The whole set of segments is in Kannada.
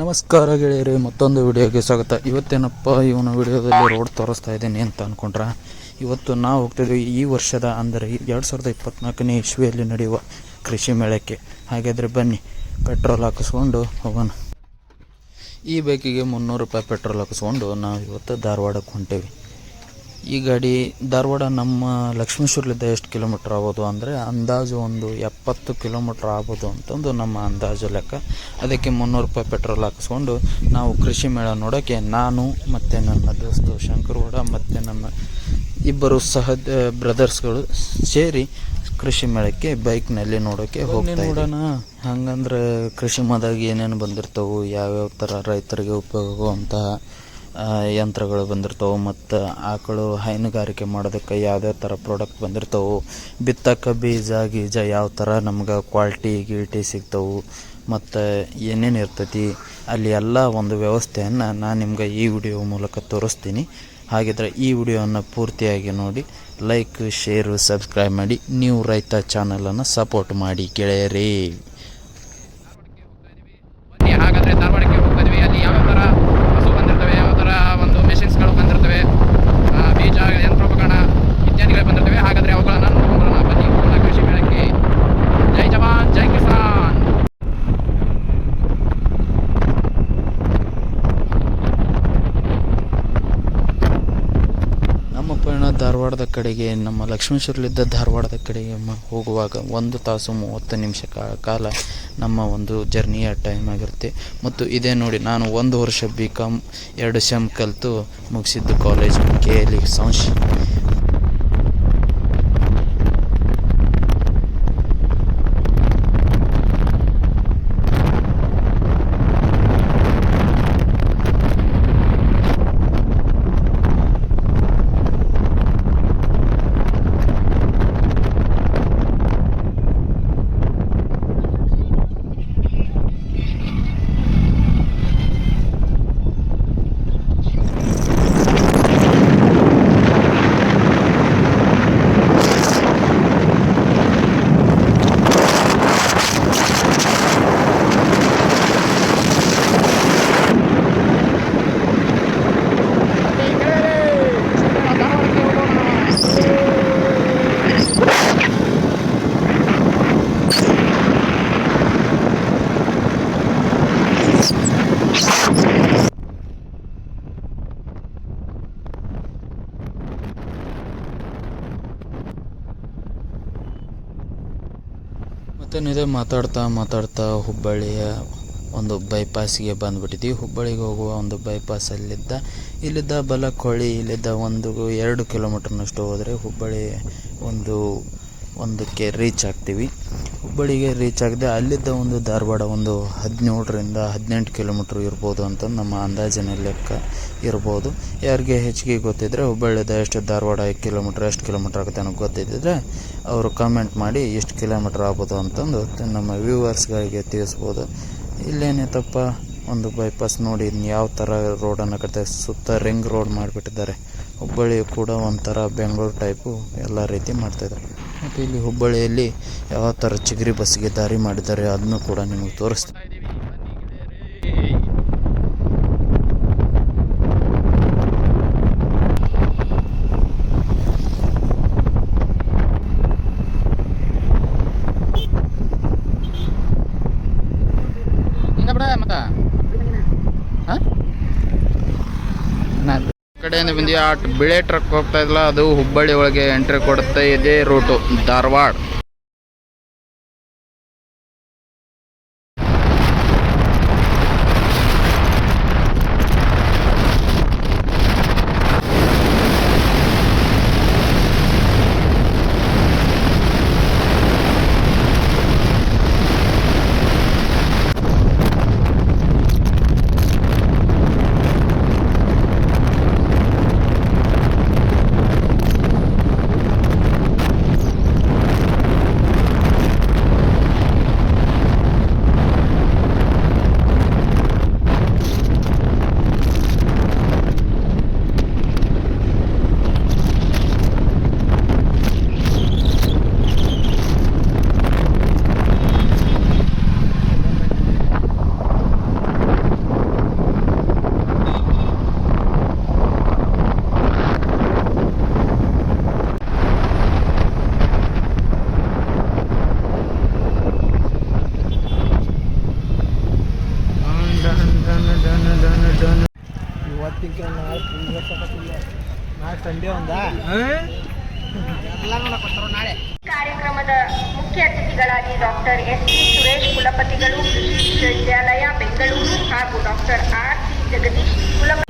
ನಮಸ್ಕಾರ ಗೆಳೆಯರಿ, ಮತ್ತೊಂದು ವಿಡಿಯೋಗೆ ಸ್ವಾಗತ. ಇವತ್ತೇನಪ್ಪ, ಇವನ ವಿಡಿಯೋದಲ್ಲಿ ರೋಡ್ ತೋರಿಸ್ತಾ ಇದ್ದೀನಿ ಅಂತ ಅಂದ್ಕೊಂಡ್ರೆ ಇವತ್ತು ನಾವು ಹೋಗ್ತಿದ್ವಿ ಈ ವರ್ಷದ, ಅಂದರೆ ಎರಡು ಸಾವಿರದ ಇಪ್ಪತ್ತ್ನಾಲ್ಕನೇ ಇಸ್ವಿಯಲ್ಲಿ ನಡೆಯುವ ಕೃಷಿ ಮೇಳಕ್ಕೆ. ಹಾಗಾದರೆ ಬನ್ನಿ ಪೆಟ್ರೋಲ್ ಹಾಕಿಸ್ಕೊಂಡು ಹೋಗೋಣ. ಈ ಬೈಕಿಗೆ ಮುನ್ನೂರು ರೂಪಾಯಿ ಪೆಟ್ರೋಲ್ ಹಾಕಿಸ್ಕೊಂಡು ನಾವು ಇವತ್ತು ಧಾರವಾಡಕ್ಕೆ ಹೊಂಟೇವಿ. ಈ ಗಾಡಿ ಧಾರವಾಡ ನಮ್ಮ ಲಕ್ಷ್ಮೇಶ್ವರಲಿದ್ದ ಎಷ್ಟು ಕಿಲೋಮೀಟ್ರ್ ಆಗ್ಬೋದು ಅಂದರೆ ಅಂದಾಜು ಒಂದು ಎಪ್ಪತ್ತು ಕಿಲೋಮೀಟ್ರ್ ಆಗ್ಬೋದು ಅಂತಂದು ನಮ್ಮ ಅಂದಾಜು ಲೆಕ್ಕ. ಅದಕ್ಕೆ ಮುನ್ನೂರು ರೂಪಾಯಿ ಪೆಟ್ರೋಲ್ ಹಾಕಿಸ್ಕೊಂಡು ನಾವು ಕೃಷಿ ಮೇಳ ನೋಡೋಕ್ಕೆ ನಾನು ಮತ್ತು ನನ್ನ ದೋಸ್ತು ಶಂಕರಗೌಡ ಮತ್ತು ನನ್ನ ಇಬ್ಬರು ಸಹ ಬ್ರದರ್ಸ್ಗಳು ಸೇರಿ ಕೃಷಿ ಮೇಳಕ್ಕೆ ಬೈಕ್ನಲ್ಲಿ ನೋಡೋಕ್ಕೆ ಹೋಗ್ತಾ ನೋಡೋಣ. ಹಂಗಂದ್ರೆ ಕೃಷಿ ಮೇಳದಾಗ ಏನೇನು ಬಂದಿರ್ತವೆ ಯಾವ್ಯಾವ ಥರ ರೈತರಿಗೆ ಉಪಯೋಗ ಆಗುವಂತಹ ಆ, ಯಂತ್ರಗಳು ಬಂದಿರ್ತವೆ ಮತ್ತು ಆಕಳು ಹೈನುಗಾರಿಕೆ ಮಾಡೋದಕ್ಕೆ ಯಾವುದೇ ಥರ ಪ್ರಾಡಕ್ಟ್ ಬಂದಿರ್ತವೆ. ಬಿತ್ತಕ್ಕೆ ಬೀಜ, ಗೀಜ ಯಾವ ಥರ ನಮ್ಗೆ ಕ್ವಾಲ್ಟಿ ಗೀಲ್ಟಿ ಸಿಗ್ತವೆ. ಮತ್ತು ಏನೇನು ಇರ್ತೈತಿ, ಅಲ್ಲಿ ಎಲ್ಲ ಒಂದು ವ್ಯವಸ್ಥೆಯನ್ನು ನಾನು ನಿಮ್ಗೆ ಈ ವಿಡಿಯೋ ಮೂಲಕ ತೋರಿಸ್ತೀನಿ. ಹಾಗಿದ್ರೆ ಈ ವಿಡಿಯೋವನ್ನು ಪೂರ್ತಿಯಾಗಿ ನೋಡಿ ಲೈಕ್ ಶೇರು ಸಬ್ಸ್ಕ್ರೈಬ್ ಮಾಡಿ, ನೀವು ರೈತ ಚಾನಲನ್ನು ಸಪೋರ್ಟ್ ಮಾಡಿ ಗೆಳೆಯರೇ. ಹಾಗಾದರೆ ಧಾರವಾಡಕ್ಕೆ ಹೋಗ್ತಾ ಇದೀವಿ ಅಲ್ಲಿ ಯಾವ ಥರ ಹಸು ಬಂದಿರ್ತವೆ ಯಾವ ಥರ ಒಂದು ಮೆಷಿನ್ಸ್ಗಳು ಬಂದಿರ್ತವೆ ಆ, ಬೀಜ ಯಂತ್ರೋಪಕರಣ ಇತ್ಯಾದಿಗಳು ಬಂದಿರ್ತವೆ ಹಾಗಾದ್ರೆ ಅವುಗಳನ್ನು ನೋಡ್ಕೊಂಡ್ಬರೋಣ ಬನ್ನಿ ಹೋಗೋಣ ಕೃಷಿ ಮೇಳಕ್ಕೆ ಜೈ ಜವಾನ್ ಜೈ ಕಿಸಾನ್ ನಮ್ಮ ಪಯಣ ಧಾರವಾಡದ ಕಡೆಗೆ, ನಮ್ಮ ಲಕ್ಷ್ಮೇಶ್ವರಲಿದ್ದ ಧಾರವಾಡದ ಕಡೆಗೆ ಹೋಗುವಾಗ ಒಂದು ತಾಸು ಮೂವತ್ತು ನಿಮಿಷ ಕಾಲ ನಮ್ಮ ಒಂದು ಜರ್ನಿಯ ಟೈಮ್ ಆಗಿರುತ್ತೆ. ಮತ್ತು ಇದೇ ನೋಡಿ, ನಾನು ಒಂದು ವರ್ಷ ಬಿ ಕಾಮ್ ಎರಡು ಸೆಮ್ ಕಲಿತು ಮುಗಿಸಿದ್ದು ಕಾಲೇಜ್ ಕೆ ಎಲ್ ಸಂಶ್ ಮತ್ತೇನಿದೆ ಮಾತಾಡ್ತಾ ಮಾತಾಡ್ತಾ ಹುಬ್ಬಳ್ಳಿಯ ಒಂದು ಬೈಪಾಸ್ಗೆ ಬಂದುಬಿಟ್ಟಿದ್ವಿ. ಹುಬ್ಬಳ್ಳಿಗೆ ಹೋಗುವ ಒಂದು ಬೈಪಾಸ್ ಅಲ್ಲಿದ್ದ, ಇಲ್ಲಿದ್ದ ಬಲಕೊಳ್ಳಿ, ಇಲ್ಲಿದ್ದ ಒಂದು ಎರಡು ಕಿಲೋಮೀಟರ್ನಷ್ಟು ಹೋದರೆ ಹುಬ್ಬಳ್ಳಿ ಒಂದು ಒಂದಕ್ಕೆ ರೀಚ್ ಆಗ್ತೀವಿ. ಹುಬ್ಬಳ್ಳಿಗೆ ರೀಚ್ ಆಗದೆ ಅಲ್ಲಿದ್ದ ಒಂದು ಧಾರವಾಡ ಒಂದು ಹದಿನೇಳರಿಂದ ಹದಿನೆಂಟು ಕಿಲೋಮೀಟ್ರ್ ಇರ್ಬೋದು ಅಂತ ನಮ್ಮ ಅಂದಾಜಿನ ಲೆಕ್ಕ ಇರ್ಬೋದು. ಯಾರಿಗೆ ಹೆಚ್ಚಿಗೆ ಗೊತ್ತಿದ್ದರೆ ಹುಬ್ಬಳ್ಳಿದ ಎಷ್ಟು ಧಾರವಾಡ ಕಿಲೋಮೀಟ್ರ್ ಎಷ್ಟು ಕಿಲೋಮೀಟ್ರ್ ಆಗುತ್ತೆ ಅನ್ನೋ ಗೊತ್ತಿದ್ದರೆ ಅವರು ಕಮೆಂಟ್ ಮಾಡಿ ಎಷ್ಟು ಕಿಲೋಮೀಟ್ರ್ ಆಗ್ಬೋದು ಅಂತಂದು ನಮ್ಮ ವ್ಯೂವರ್ಸ್ಗಳಿಗೆ ತಿಳಿಸ್ಬೋದು. ಇಲ್ಲೇನಿತ್ತಪ್ಪ ಒಂದು ಬೈಪಾಸ್ ನೋಡಿ ಯಾವ ಥರ ರೋಡನ್ನು ಕಟ್ತಾ ಸುತ್ತ ರಿಂಗ್ ರೋಡ್ ಮಾಡಿಬಿಟ್ಟಿದ್ದಾರೆ. ಹುಬ್ಬಳ್ಳಿ ಕೂಡ ಒಂಥರ ಬೆಂಗಳೂರು ಟೈಪು ಎಲ್ಲ ರೀತಿ ಮಾಡ್ತಾಯಿದ್ದಾರೆ ಮತ್ತು ಇಲ್ಲಿ ಹುಬ್ಬಳ್ಳಿಯಲ್ಲಿ ಯಾವ ಥರ ಚಿಗರಿ ಬಸ್ಸಿಗೆ ದಾರಿ ಮಾಡಿದ್ದಾರೆ ಅದನ್ನು ಕೂಡ ನಿಮಗೆ ತೋರಿಸ್ತೀನಿ ಹಿಂಗ ಬಿಡ ಮತ್ತ ಕಡೆಯಿಂದ ಬಂದಿ ಆ ಬಿಳೆ ಟ್ರಕ್ ಹೋಗ್ತಾ ಇದ್ಲ ಅದು ಹುಬ್ಬಳ್ಳಿ ಒಳಗೆ ಎಂಟ್ರಿ ಕೊಡುತ್ತೆ ಇದೇ ರೂಟು ಧಾರವಾಡ. ಸುರೇಶ್ ಕುಲಪತಿಗಳು ಕೃಷಿ ವಿಶ್ವವಿದ್ಯಾಲಯ ಬೆಂಗಳೂರು ಹಾಗೂ ಡಾಕ್ಟರ್ ಆರ್ ಜಗದೀಶ್ ಕುಲಪತಿ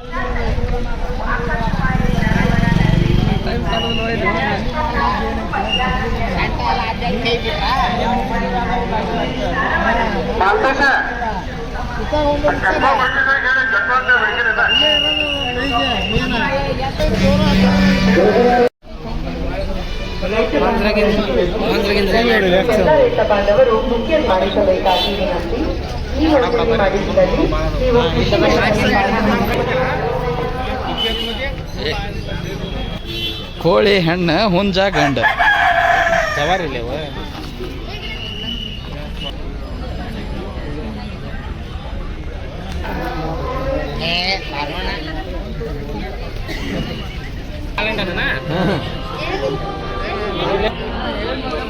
ರೈತ ಬಾಂಧವರು ಮುಖ್ಯ ಮಾಡಿಸಬೇಕಾಗಿ ವಿನಂತಿ ಈ ಒಂದು ಮಾಡಿಸಿದಲ್ಲಿ ನೀವು ಕೃಷಿ ಕೋಳಿ ಹೆಣ್ಣು ಹುಂಜ ಗಂಡ. ಹ್ಮ್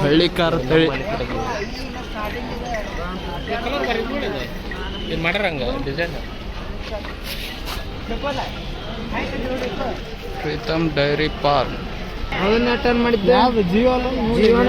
ಹಳ್ಳಿ ಕಾರ ತಳಿ ಮಾಡ್ರಂಗ ಡಿಸೈನ್ ಪ್ರೀತಮ್ ಡೈರಿ ಪಾರ್ಕ್. ಅದನ್ನ ಅಟೆಂಡ್ ಮಾಡಿದ್ದೆ. ಜೀವನ ಜೀವನ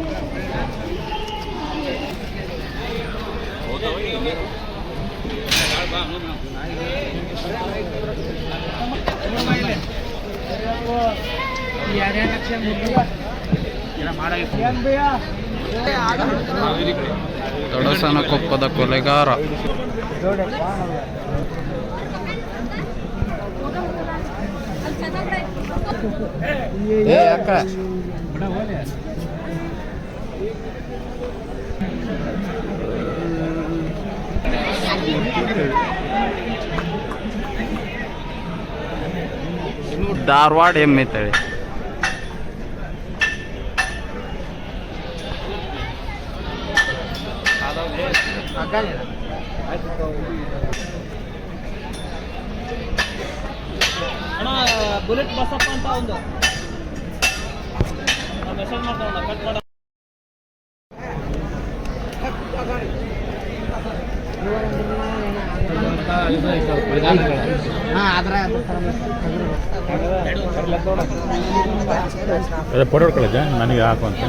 ದೊಡಸನ ಕೊಪ್ಪದ ಕೊಲೆಗಾರ ಧಾರವಾಡ ಎಮ್ಮೆ ತಳಿ ಬುಲೆಟ್ ಬಸಪ್ಪ ಅಂತ ಒಂದು. ಮೆಸೇಜ್ ಮಾಡ್ತಾವ ಕಟ್ ಮಾಡ. ಅದೇ ಫೋಟೋ ಹೊಡ್ಕೊಳ್ಳೋದ? ನನಗೆ ಹಾಕು ಅಂತ.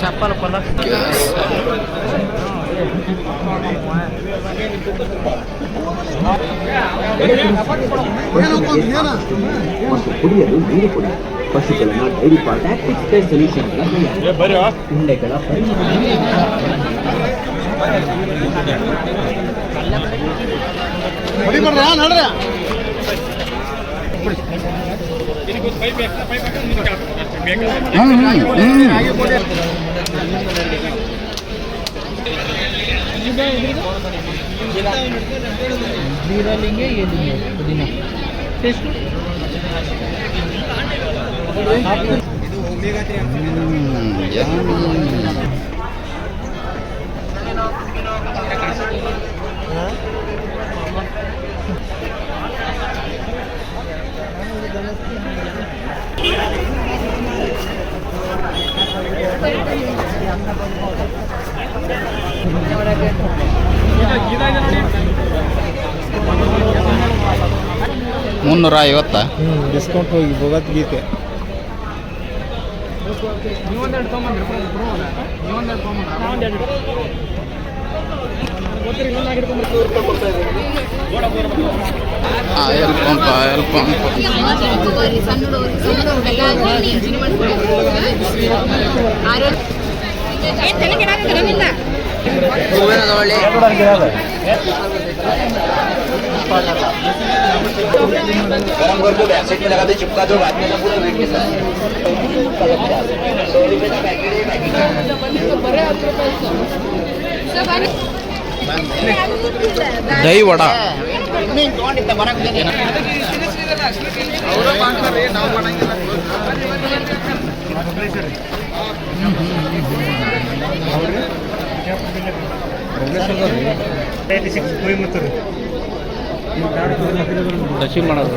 ಚಪ್ಪಲ್ ಕೊಲ್ಲ ಕುಡಿಯಲು ನೀರು ಕೊಡಿ ಪಶುಗಳನ್ನ ಡೈರಿ ಕೇರ್ ಸೊಲ್ಯೂಷನ್ಗಳ ಉಂಡೆಗಳ ಪರಿಣಾಮ ಜೀರಲ್ಲಿಂಗೆ ಎಲ್ಲಿಂಗೆ ಪುದೀನ ಟೇಸ್ಟು ಯಾರು ಮುನ್ನೂರ ಐವತ್ತಾ ಡಿಸ್ಕೌಂಟ್ ಹೋಗಿ ಭಗವದ್ಗೀತೆ ನೀವೊಂದೆರಡು ಆಯಲ್ ಪಂಪ್ ಆಯಲ್ ಪಂಪ್ गरम करके बैक साइड में लगा दे चिपका दो बाद में ना पूरा वेट के साथ सौ रुपये का पैकेट है पैकेट ದೈ ವಡ ದಶಿ ಮಾಡೋದು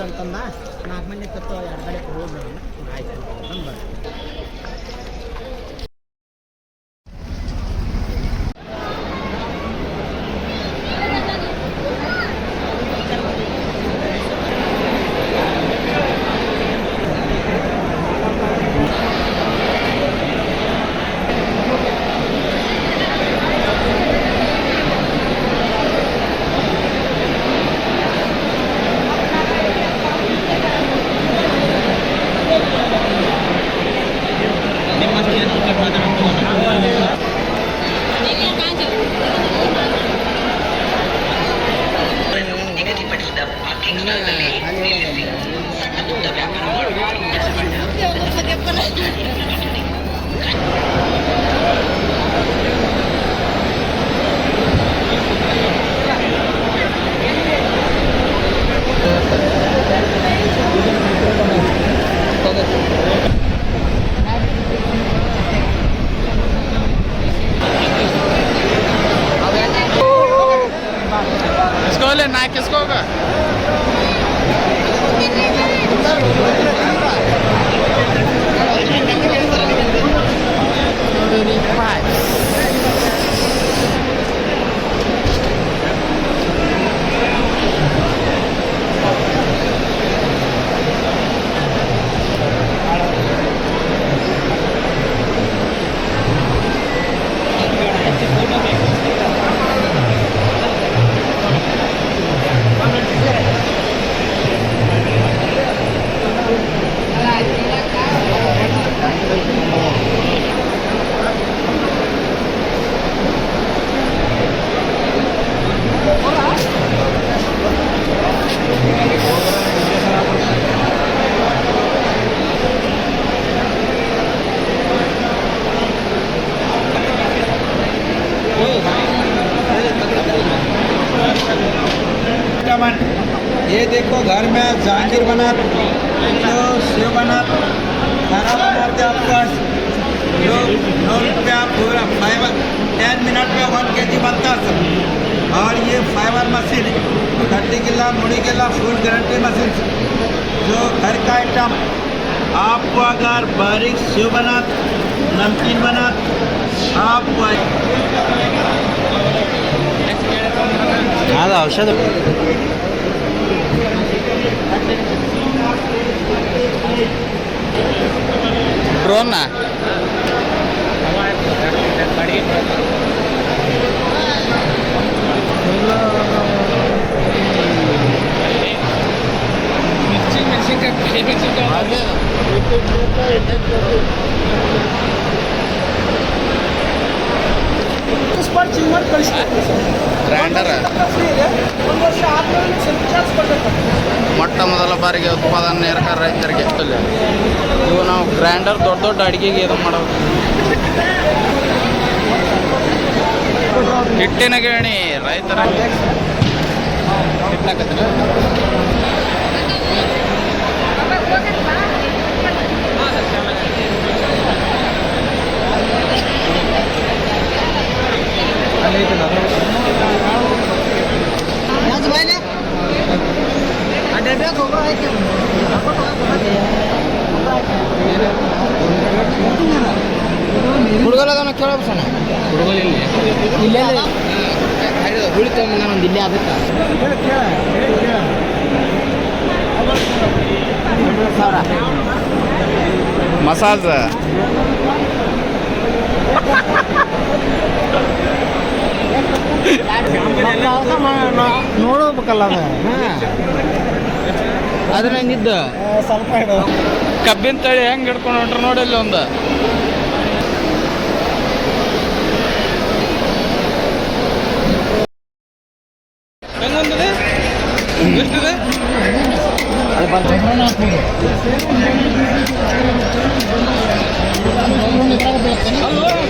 ಅಂತಂದ ನಾಲ್ಕು ಮಂದಿ ತಪ್ಪು ಎರಡು ಕಡೆ ಹೋಗಿ ಆಯ್ತು ಅಂತಂದು और ये फाइबर मशीन खट्टी गिला मुड़ी गिला फुल गारंटी मशीन जो घर का आइटम आपको अगर बारीक सेव बना नमकीन बना ಒಂದು ಮೊಟ್ಟ ಮೊದಲ ಬಾರಿಗೆ ಉತ್ಪಾದನೆ ಇರಕಾರ ರೈತರಿಗೆ. ಇವು ನಾವು ಗ್ರ್ಯಾಂಡರ್ ದೊಡ್ಡ ದೊಡ್ಡ ಅಡಿಗೆಗೆ ಇದು ಮಾಡೋದು. ಹಿಟ್ಟಿನ ಗಿರಣಿ ರೈತರ ಹುಡುಗರದನ್ನ ಕೇಳಬೇಕು ಇಲ್ಲೇ ತಗೊಂಬಂದ ಒಂದು ಇಲ್ಲೇ ಅದಕ್ಕೆ ಮಸಾಜ್. ನೋಡಬೇಕಲ್ಲ ಅದು. ಅದ್ರ ಹಂಗಿದ್ದು ಸ್ವಲ್ಪ ಕಬ್ಬಿನ ತಳಿ ಹೆಂಗ್ ಹಿಡ್ಕೊಂಡು ನೋಡಿ ನೋಡಿಲ್ಲ ಒಂದು الله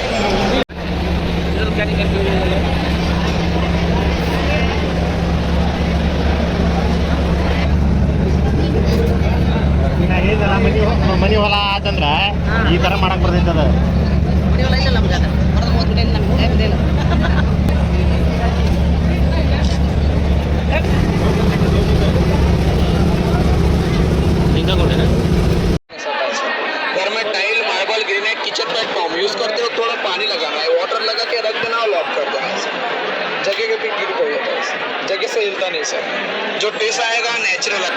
tile marble granite kitchen platform use करते हो थोड़ा पानी लगाना है वाटर लगा के रख देना और लॉक कर देना है जगह के भी गिर पड़ जाता है जगह से हिलता नहीं सर। जो टेस्ट आएगा नेचुरल दाल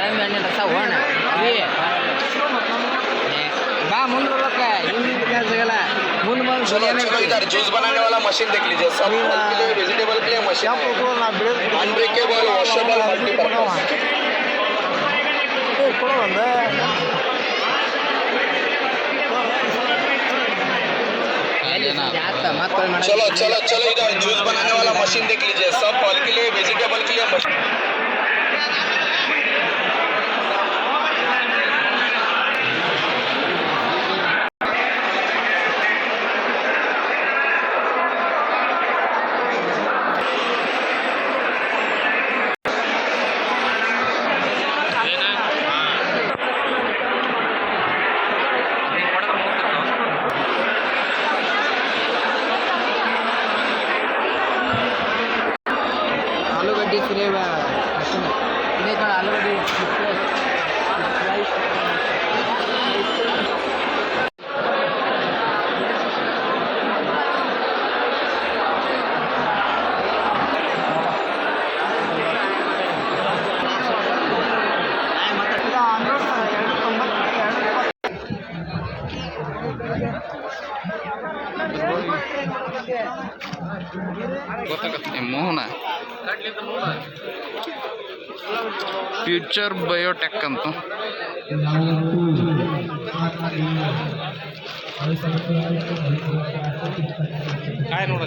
हम्म। में में रखा हुआ ना। ये। जूस अच्छा, बनाने वाला मशीन देख लीजिए। सब चलो चलो चलो इधर जूस बनाने वाला मशीन देख लीजिए। सब फल के लिए वेजिटेबल के लिए मशीन ಫ್ಯೂಚರ್ ಬಯೋಟೆಕ್ ಅಂತ. ನೋಡಿ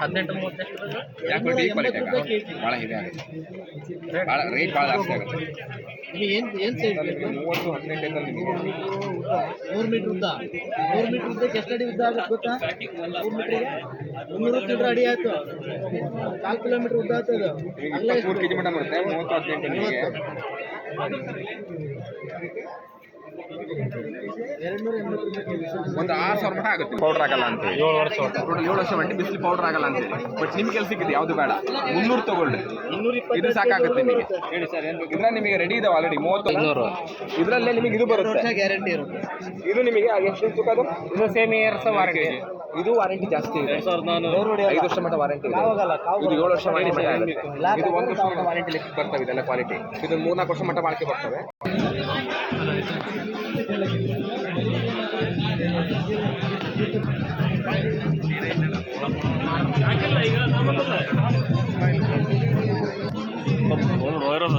ಹದಿನೆಂಟು ಭಾಳ ಭಾಳ ರೇಟ್ ಏನು ಏನು ಹದಿನೆಂಟು ಮೂರು ಮೀಟರ್ ಉದ್ದ? ಮೂರು ಉದ್ದಕ್ಕೆ ಎಷ್ಟು ಅಡಿ ಉದ್ದ ಗೊತ್ತಾ? ಮುನ್ನೂರು ಅಡಿ ಆಯ್ತು. ಕಿಲೋಮೀಟ್ರ್ ಉದ್ದ ಆಯ್ತದ ಅದು. ಒಂದು ಆರು ಸಾವಿರ ಮಟ್ಟ ಆಗುತ್ತೆ. ಪೌಡರ್ ಆಗಲ್ಲ ಅಂತ ಏಳು ವರ್ಷ ಏಳು ವರ್ಷ ಬಿಸಿಲು ಪೌಡರ್ ಆಗಲ್ಲ ಅಂತ ಹೇಳಿ. ಬಟ್ ನಿಮ್ಗೆ ಕೆಲ್ಸಕ್ಕಿದೆ ಸಿಕ್ಕಿದೆ ಯಾವುದು ಬೇಡ. ಮುನ್ನೂರು ತಗೊಳ್ಳಿ. ಇದು ಸಾಕಾಗುತ್ತೆ ನಿಮಗೆ. ಹೇಳಿ ಸರ್ ಇದ್ರ ನಿಮಗೆ ರೆಡಿ ಇದಾವೆ ಆಲ್ರೆಡಿ ಮೂವತ್ತು. ಇದ್ರಲ್ಲೇ ನಿಮಗೆ ಇದು ಬರುತ್ತೆ. ಗ್ಯಾರಂಟಿ ಇರುತ್ತೆ. ಇದು ನಿಮಗೆ ಎಷ್ಟು ತೂಕ ಅದು? ಇದು ಸೇಮ್ ಇಯರ್ಸ್ ವಾರಂಟಿ ಇದು ವಾರಂಟಿ ಜಾಸ್ತಿ ಇದೆ. ಐದು ವರ್ಷ ಮಟ್ಟ ವಾರಂಟಿ ಇದೆ. ಇದು ಏಳು ವರ್ಷ ವಾರಂಟಿ ಆಗುತ್ತೆ ಇದು. ಒಂದು ವರ್ಷ ಮಟ್ಟ ವಾರಂಟಿ ಬರ್ತವೆ ಇದೆಲ್ಲ ಕ್ವಾಲಿಟಿ ಇದು ಮೂರ್ನಾಲ್ಕು ವರ್ಷ ಮಟ್ಟ ಬಾಳಿಕೆ ಬರ್ತವೆ. ಇರೋದು